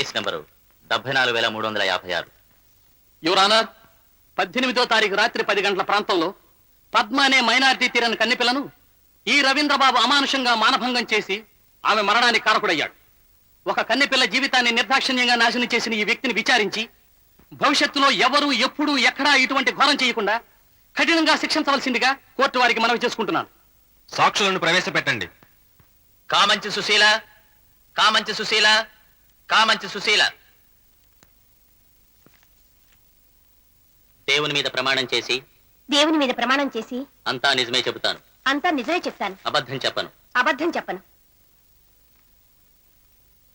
Case number డెబ్బై నాలుగు వేల మూడు వందల యాభై ఆరు. యువరానర్ పద్దెనిమిదో తారీఖు రాత్రి పది గంటల ప్రాంతంలో పద్మ అనే మైనారిటీ తీరని కన్నెపిల్లను ఈ రవీంద్రబాబు అమానుషంగా మానభంగం చేసి ఆమె మరణానికి కారకుడయ్యాడు. ఒక కన్నెపిల్ల జీవితాన్ని నిర్దాక్షిణ్యంగా నాశనం చేసిన ఈ వ్యక్తిని విచారించి భవిష్యత్తులో ఎవరు ఎప్పుడు ఎక్కడా ఇటువంటి ఘోరం చేయకుండా కఠినంగా శిక్షించవలసిందిగా కోర్టు వారికి మనవి చేసుకుంటున్నాను. సాక్షులను ప్రవేశపెట్టండి. కామంచి సుశీల? కామంచి సుశీల? కామంచి సుశీల. దేవుని మీద ప్రమాణం చేసి. దేవుని మీద ప్రమాణం చేసి. అంతా నిజమే చెబుతాను. అంతా నిజమే చెప్తాను. అబద్ధం చెప్పను. అబద్ధం చెప్పను.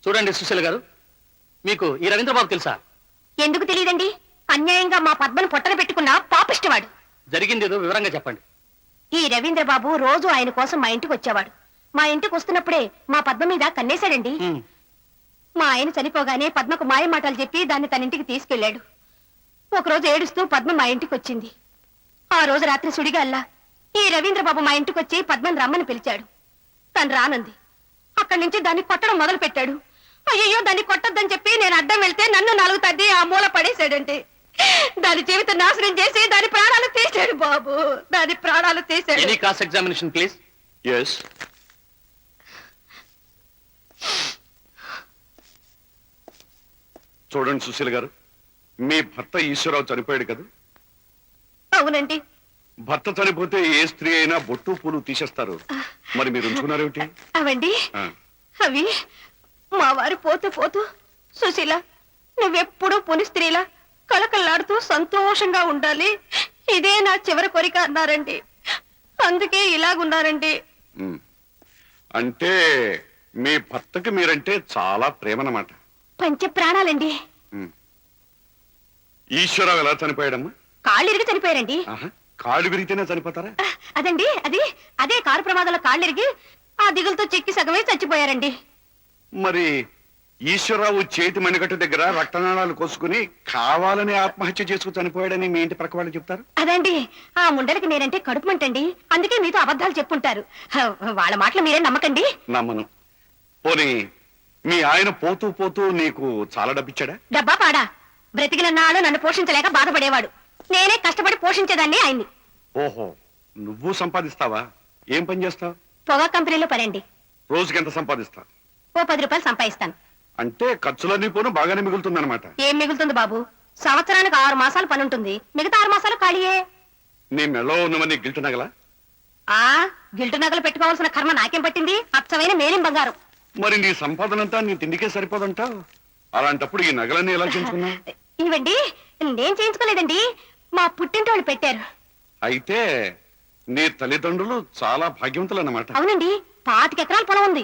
చూడండి సుశీల గారు మీకు ఈ రవీంద్రబాబు తెలుసా? ఎందుకు తెలియదండి? అన్యాయంగా మా పద్మను పొట్టన పెట్టుకున్న పాపిష్టవాడు. జరిగింది ఏదో వివరంగా చెప్పండి. ఈ రవీంద్రబాబు రోజు ఆయన కోసం మా ఇంటికి వచ్చేవాడు. మా ఇంటికి వస్తున్నప్పుడే మా పద్మ మీద కన్నేశాడండి. మా ఆయన చనిపోగానే పద్మకు మాయ మాటలు చెప్పి దాన్ని తన ఇంటికి తీసుకెళ్ళాడు ఒకరోజు ఏడుస్తూ పద్మ మా ఇంటికి వచ్చింది ఆ రోజు రాత్రి సుడిగాల్లా ఈ రవీంద్రబాబు మా ఇంటికి వచ్చి పద్మను రమ్మని పిలిచాడు. తను రానంది. అక్కడి నుంచి దాన్ని కొట్టడం మొదలు పెట్టాడు అయ్యో దాన్ని కొట్టొద్దని చెప్పి నేను అడ్డం వెళ్తే నన్ను నాలుగు తద్ది ఆ మూల పడేశాడండి దాని జీవితం నాశనం చేసి దాని ప్రాణాలు తీసాడు బాబు. దాని ప్రాణాలు తీసాడు ఎనీ క్రాస్ ఎగ్జామినేషన్ ప్లీజ్ చూడండి సుశీల్ గారు మీ భర్త ఈశ్వరరావు చనిపోయాడు కదా. అవునండి. భర్త చనిపోతే ఏ స్త్రీ అయినా బొట్టు పూలు తీసేస్తారు. మరి మీరు ఉంచుకున్నారేమిటి? అవండి. అవి మా వారు పోతూ పోతూ సుశీల నువ్వెప్పుడూ పుని స్త్రీలా కలకల్లాడుతూ సంతోషంగా ఉండాలి. ఇదే నా చివరి కోరిక అన్నారండి. అందుకే ఇలాగున్నారండి. అంటే మీ భర్తకి మీరంటే చాలా ప్రేమనమాట పంచ ప్రాణాలండి. ఈశ్వరరావు ఎలా చనిపోయాడమ్మా? కాళ్ళు ఇరిగి చనిపోయారండి. ఆహా, కాళ్ళు విరిగితేనే చనిపోతారా? అదండి అది అదే కారు ప్రమాదంలో కాళ్ళు ఇరిగి ఆ దిగులతో చెక్కి సగమే చచ్చిపోయారండి. మరి ఈశ్వరరావు చేతి మణికట్టు దగ్గర రక్తనాళాలు కోసుకుని కావాలని ఆత్మహత్య చేసుకు చనిపోయాడని మీ ఇంటి ప్రక్క వాళ్ళు చెప్తారు? అదండి ఆ ముండలకి నేనంటే కడుపు మంటండి. అందుకే మీతో అబద్ధాలు చెప్పుంటారు. వాళ్ళ మాటలు మీరే నమ్మకండి. నమ్మను. పోనీ మీ ఆయన పోతూ పోతూ నీకు చాలా డబ్బిచ్చాడా? డబ్బా పాడా. బ్రతికిన నాడు నన్ను పోషించలేక బాధపడేవాడు. నేనే కష్టపడి పోషించేదాన్ని ఆయన్ని. ఓహో నువ్వు సంపాదిస్తావా? ఏం పని చేస్తావు? పొగా కంపెనీలో పనండి. రోజుకి ఎంత సంపాదిస్తావు ఓ పది రూపాయలు సంపాదిస్తాను. అంటే ఖర్చులన్నీ పోను బాగానే మిగులుతుందన్నమాట. ఏం మిగులుతుంది బాబు? సంవత్సరానికి ఆరు మాసాలు పని ఉంటుంది మిగతా ఆరు మాసాలు ఖాళీయే. నీ మెలో ఉన్నవన్నీ గిల్ట్ నగలా? ఆ గిల్టు నగలు పెట్టుకోవాల్సిన కర్మ నాకేం పట్టింది? అచ్చమైన మేలిం బంగారం. మరి నీ సంపాదనంతా నీ తిండికే సరిపోదంటావు అలాంటప్పుడు ఈ నగలన్నీ ఎలా చేయించుకున్నావు ఇవండి నేను చేయించుకోలేదండి. మా పుట్టింటి వాళ్ళు పెట్టారు. అయితే నీ తల్లిదండ్రులు చాలా భాగ్యవంతులు అన్నమాట అవునండి పాతికెకరాల పొలం ఉంది.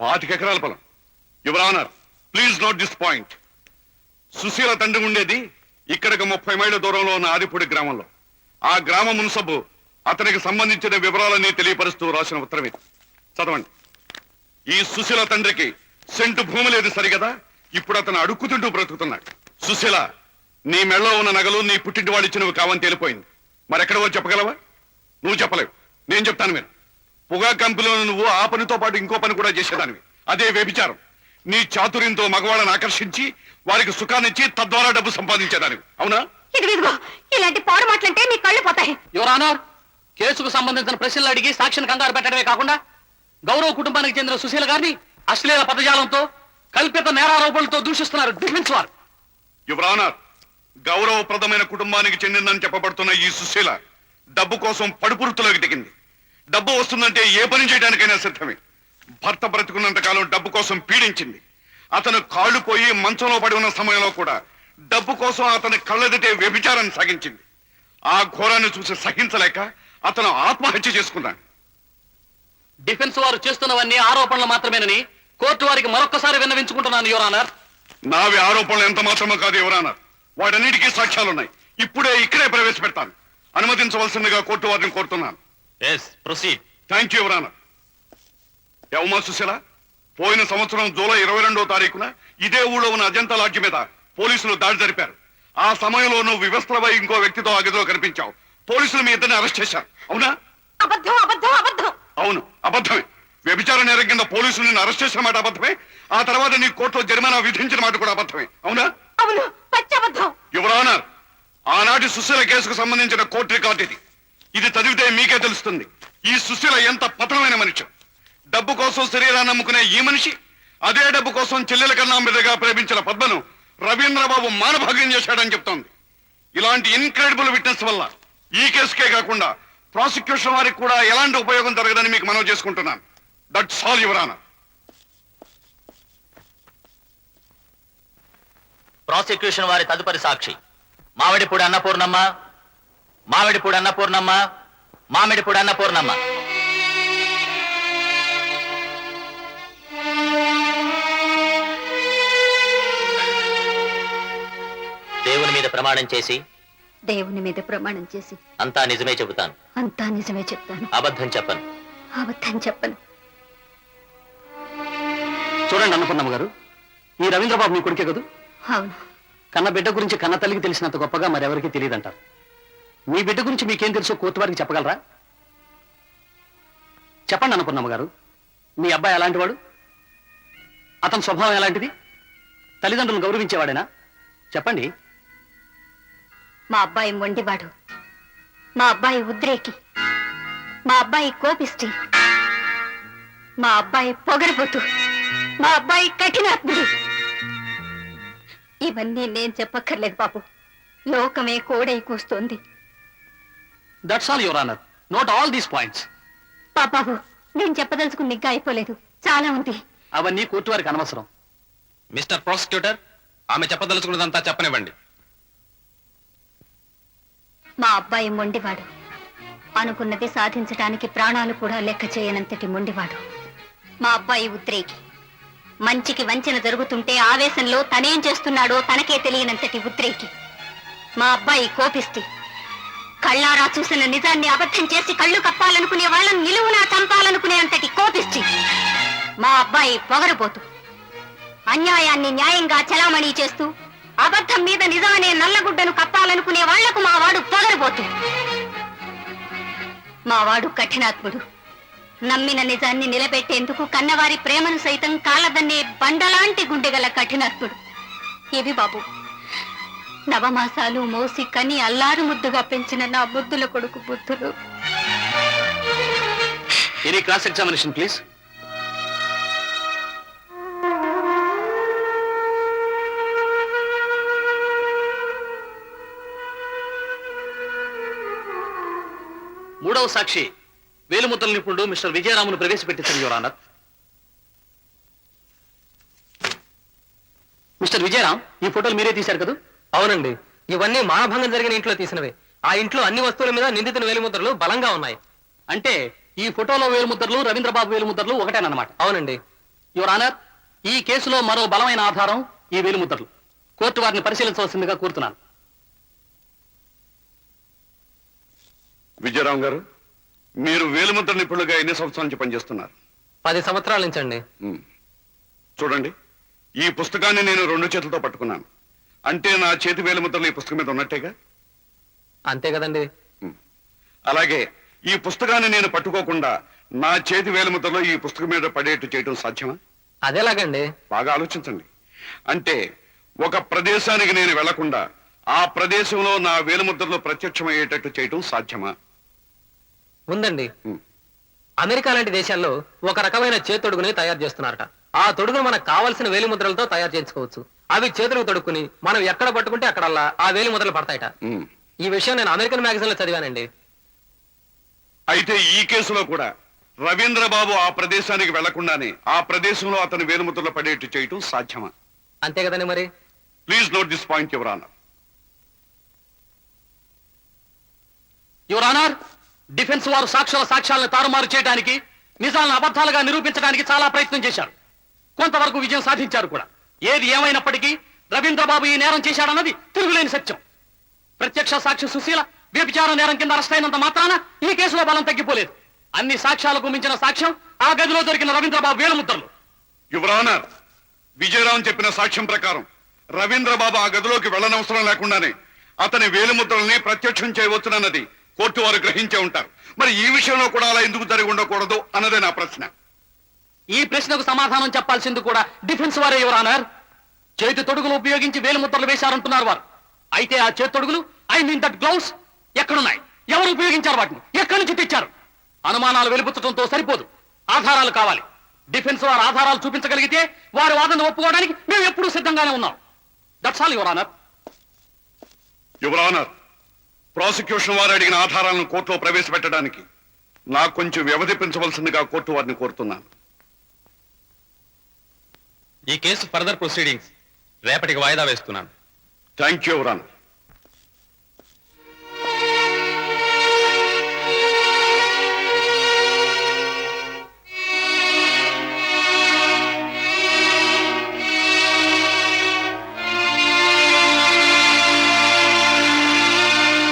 పాతికెకరాల పొలం. Your honour please note this point Sushila తండ్రి ఉండేది ఇక్కడికి ముప్పై మైళ్ళ దూరంలో ఉన్న ఆదిపూడి గ్రామంలో. ఆ గ్రామ మున్సబు అతనికి సంబంధించిన వివరాలన్నీ తెలియపరుస్తూ రాసిన ఉత్తరం ఇది. చదవండి. ఈ సుశీల తండ్రికి సెంటు భూమి లేదు సరిగదా? ఇప్పుడు అతను అడుక్కుతుంటూ బ్రతుకుతున్నాడు. సుశీల నీ మెళ్ళో ఉన్న నగలు నీ పుట్టింటి వాడు ఇచ్చినవి కావని తేలిపోయింది. మరెక్కడవో చెప్పగలవా? నువ్వు చెప్పలేవు. నేను చెప్తాను మీరు పొగా కంపెనీలో నువ్వు ఆ పనితో పాటు ఇంకో పని కూడా చేసేదానివి. అదే వ్యభిచారం. నీ చాతుర్యంతో మగవాళ్ళని ఆకర్షించి వారికి సుఖాన్నిచ్చి తద్వారా డబ్బు సంపాదించేదానివి. అవునా? ఇదిగో ఇలాంటి పాడు మాటలంటే మీ కళ్ళు పోతాయి. యువర్ ఆనర్ కేసుకు సంబంధించిన ప్రశ్నలు అడిగి సాక్షిని కంగారు పెట్టడమే కాకుండా గౌరవ కుటుంబానికి చెందిన సుశీల గారిని అశ్లీల పదజాలంతో కల్పిత నేరారోపణలతో దూషిస్తున్నారు డిఫెన్స్ వారు. యువరానర్ గౌరవప్రదమైన కుటుంబానికి చెందిందని చెప్పబడుతున్న ఈ సుశీల డబ్బు కోసం పడుపురుతులోకి దిగింది. డబ్బు వస్తుందంటే ఏ పని చేయడానికైనా సిద్ధమే. భర్త బ్రతుకున్నంత కాలం డబ్బు కోసం పీడించింది. అతను కాళ్ళు పోయి మంచంలో పడి ఉన్న సమయంలో కూడా డబ్బు కోసం అతని కళ్ళెదిటే వ్యభిచారాన్ని సాగించింది. ఆ ఘోరాన్ని చూసి సహించలేక అతను ఆత్మహత్య చేసుకున్నాడు. డిఫెన్స్ వారు చేస్తున్నవన్నీ ఆరోపణలు మాత్రమేనని కోర్టు వారికి మరొక్కసారి విన్నవించుకుంటున్నాను యువర్ ఆనర్ నావి ఆరోపణలు ఎంత మాత్రమో కాదు ఎవరన్నా వాటన్నిటికీ సాక్ష్యాలున్నాయి ఇప్పుడే ఇక్కడే ప్రవేశపెడతాను. అనుమతించవలసిందిగా కోర్టు వారిని కోరుతున్నాను. ఎస్ ప్రొసీడ్ థ్యాంక్ యూ ఎవరానా యవమా సుశీల పోయిన సంవత్సరం జూలై ఇరవై రెండో తారీఖున ఇదే ఊళ్ళో ఉన్న అజంతా లాడ్జి మీద పోలీసులు దాడి జరిపారు. ఆ సమయంలో నువ్వు వివస్త్రపై ఇంకో వ్యక్తితో ఆ గదిలో కనిపించావు. పోలీసులు మీ ఇద్దరిని అరెస్ట్ చేశారు. అవునా? అబద్ధం అబద్ధం అబద్ధం. అవును అబద్ధమే. వ్యభిచార నేరం కింద పోలీసులు నిన్ను అరెస్ట్ చేసిన మాట అబద్ధమే. ఆ తర్వాత నీ కోర్టులో జరిమానా విధించిన మాట కూడా అబద్ధమే. అవునా? అవును పచ్చబద్ధం ఆనాటి సుశీల కేసుకు సంబంధించిన కోర్టు రికార్డు ఇది. ఇది చదివితే మీకే తెలుస్తుంది. ఈ సుశీల ఎంత పతనమైన మనిషి. డబ్బు కోసం శరీరాన్ని నమ్ముకునే ఈ మనిషి అదే డబ్బు కోసం చెల్లెల కన్నా మీదగా ప్రేమించిన పద్మను రవీంద్రబాబు మానభాగ్యం చేశాడని చెప్తోంది. ఇలాంటి ఇన్క్రెడిబుల్ విట్నెస్ వల్ల ఈ కేసుకే కాకుండా ప్రాసిక్యూషన్ వారికి కూడా ఎలాంటి ఉపయోగం జరగదని మీకు మనవి చేసుకుంటున్నాను. That's all your honour prosecution వారి తదుపరి సాక్షి. మామిడిపూడి అన్నపూర్ణమ్మ మామిడిపూడి అన్నపూర్ణమ్మ మామిడిపూడి అన్నపూర్ణమ్మ. దేవుని మీద ప్రమాణం చేసి దేవుని మీద ప్రమాణం చేసి. అంతా నిజమే చెబుతాను. అంతా నిజమే చెప్తాను. అబద్ధం చెప్పను. అబద్ధం చెప్పను. చూడండి అన్నపూర్ణమ్మ గారు ఈ రవీంద్రబాబు మీ కొడుకే కదూ? అవును. కన్న బిడ్డ గురించి కన్న తల్లికి తెలిసినంత గొప్పగా మరెవరికి తెలియదంటారు? మీ బిడ్డ గురించి మీకేం తెలుసో కోర్టు వారికి చెప్పగలరా? చెప్పండి అన్నపూర్ణమ్మ గారు మీ అబ్బాయి ఎలాంటి వాడు? అతని స్వభావం ఎలాంటిది? తల్లిదండ్రులను గౌరవించేవాడేనా? చెప్పండి. మా అబ్బాయి మొండివాడు. మా అబ్బాయి ఉద్రేకి. మా అబ్బాయి కోపిష్టి. మా అబ్బాయి పొగరబోతు మా అబ్బాయి కఠినాత్ముడు. ఇవన్నీ నేను చెప్పక్కర్లేదు బాబు. లోకమే కోడై కూస్తోంది. That's all your honour note all these points పాపాబు నేను చెప్పదలుచుకుని నిగ్గా అయిపోలేదు. చాలా ఉంది. అవన్నీ కోర్టు వారికి అనవసరం. మిస్టర్ ప్రాసిక్యూటర్ ఆమె చెప్పదలుచుకున్నదంతా చెప్పనివ్వండి. మా అబ్బాయి మొండివాడు. అనుకున్నది సాధించడానికి ప్రాణాలు కూడా లెక్క చేయనంతటి మొండివాడు. మా అబ్బాయి ఉద్రేకి. మంచికి వంచన జరుగుతుంటే ఆవేశంలో తనేం చేస్తున్నాడో తనకే తెలియనంతటి ఉద్రేకి. మా అబ్బాయి కోపిష్టి కళ్ళారా చూసిన నిజాన్ని అబద్ధం చేసి కళ్ళు కప్పాలనుకునే వాళ్ళని నిలువునా చంపాలనుకునే అంతటి కోపిష్టి మా అబ్బాయి పొగరబోతు అన్యాయాన్ని న్యాయంగా చలామణి చేస్తూ అబద్ధం మీద నిజమనే నల్లగుడ్డను కప్పాలనుకునే వాళ్ళకు మా వాడు పొగరబోతు. మా వాడు కఠినాత్ముడు. నమ్మిన నిజాన్ని నిలబెట్టేందుకు కన్నవారి ప్రేమను సైతం కాలదన్నే బండలాంటి గుండెగల కఠినాత్ముడు. ఇవి బాబు? నవమాసాలు మోసి కని అల్లారు ముద్దుగా పెంచిన నా బుద్ధుల కొడుకు బుద్ధులు ఎనీ క్రాస్ ఎగ్జామినేషన్ ప్లీజ్ మూడవ సాక్షి వేలుముద్రల నిపుణుడు మిస్టర్ విజయరామును ప్రవేశపెట్టించారు యువర్ ఆనర్. మిస్టర్ విజయరామ్ ఈ ఫోటోలు మీరే తీశారు కదా? అవునండి. ఇవన్నీ మానభంగం జరిగిన ఇంట్లో తీసినవే. ఆ ఇంట్లో అన్ని వస్తువుల మీద నిందితుల వేలిముద్రలు బలంగా ఉన్నాయి. అంటే ఈ ఫోటోలో వేలుముద్రలు రవీంద్రబాబు వేలుముద్రలు ఒకటేనమాట అవునండి. యువర్ ఆనర్ ఈ కేసులో మరో బలమైన ఆధారం ఈ వేలుముద్రలు కోర్టు వారిని పరిశీలించవలసిందిగా కోరుతున్నాను. విజయరామ్ గారు మీరు వేలుముద్ర నిపుణులుగా ఎన్ని సంవత్సరాల నుంచి పనిచేస్తున్నారు? పది సంవత్సరాల నుంచి అండి. చూడండి ఈ పుస్తకాన్ని నేను రెండు చేతులతో పట్టుకున్నాను. అంటే నా చేతి వేలుముద్రలు ఈ పుస్తకం మీద ఉన్నట్టేగా? అంతే కదండి. అలాగే ఈ పుస్తకాన్ని నేను పట్టుకోకుండా నా చేతి వేలుముద్రలో ఈ పుస్తకం మీద పడేట్టు చేయడం సాధ్యమా? అదేలాగండి బాగా ఆలోచించండి. అంటే ఒక ప్రదేశానికి నేను వెళ్ళకుండా ఆ ప్రదేశంలో నా వేలుముద్రలు ప్రత్యక్షమయ్యేటట్టు చేయటం సాధ్యమా? ఉందండి. అమెరికా లాంటి దేశాల్లో ఒక రకమైన చేతొడుగుని తయారు చేస్తున్నారట. ఆ తొడుగును మనకు కావలసిన వేలిముద్రలతో తయారు చేయించుకోవచ్చు. అవి చేతులకు తొడుక్కుని మనం ఎక్కడ పట్టుకుంటే అక్కడల్లా ఆ వేలిముద్రలు పడతాయట. ఉమ్. ఈ విషయం నేను అమెరికన్ మ్యాగజైన్లో చదివానండి. అయితే ఈ కేసులో కూడా రవీంద్రబాబు ఆ ప్రదేశానికి వెళ్ళకుండానే ఆ ప్రదేశంలో అతని వేలుముద్రలు పడేట్టు చేయటం సాధ్యమా? అంతే కదండి మరి. Please note this point your honour your honour defence వారు సాక్షుల సాక్ష్యాలను తారుమారు చేయడానికి నిజాలను అబద్ధాలుగా నిరూపించడానికి చాలా ప్రయత్నం చేశారు. కొంతవరకు విజయం సాధించారు కూడా. ఏది ఏమైనప్పటికీ రవీంద్రబాబు ఈ నేరం చేశాడన్నది తిరుగులేని సత్యం. ప్రత్యక్ష సాక్షి సుశీల వ్యభిచార నేరం కింద అరెస్ట్ అయినంత మాత్రాన ఈ కేసులో బలం తగ్గిపోలేదు. అన్ని సాక్ష్యాలకు మించిన సాక్ష్యం ఆ గదిలో దొరికిన రవీంద్రబాబు వేలుముద్రలు. యువరానర్ ఆనర్ విజయరావు చెప్పిన సాక్ష్యం ప్రకారం రవీంద్రబాబు ఆ గదిలోకి వెళ్ళనవసరం లేకుండానే అతని వేలుముద్రల్ని ప్రత్యక్షం చేయవచ్చునన్నది కోర్టు వారు గ్రహించే ఉంటారు. మరి ఈ విషయంలో కూడా అలా ఎందుకు జరిగి ఉండకూడదు అన్నదే నా ప్రశ్న. ఈ ప్రశ్నకు సమాధానం చెప్పాల్సింది కూడా డిఫెన్స్ వారే యువరానర్ చేతి తొడుగులు ఉపయోగించి వేలు ముద్రలు వేశారంటున్నారు వారు. అయితే ఆ చేతి తొడుగులు ఐ మీన్ దట్ గ్లౌస్ ఎక్కడున్నాయి? ఎవరు ఉపయోగించారు వాటిని? ఎక్కడి నుంచి తెచ్చారు? అనుమానాలు వెలుపుచ్చడంతో సరిపోదు. ఆధారాలు కావాలి. డిఫెన్స్ వారు ఆధారాలు చూపించగలిగితే వారి వాదన ఒప్పుకోవడానికి మేము ఎప్పుడూ సిద్ధంగానే ఉన్నాం. That's all your honour your honour prosecution వారు అడిగిన ఆధారాలను కోర్టులో ప్రవేశపెట్టడానికి నాకు కొంచెం వ్యవధి పెంచవలసిందిగా కోర్టు వారిని కోరుతున్నాను. ఈ కేసు ఫర్దర్ ప్రొసీడింగ్స్ రేపటికి వాయిదా వేస్తున్నాను. Thank you honour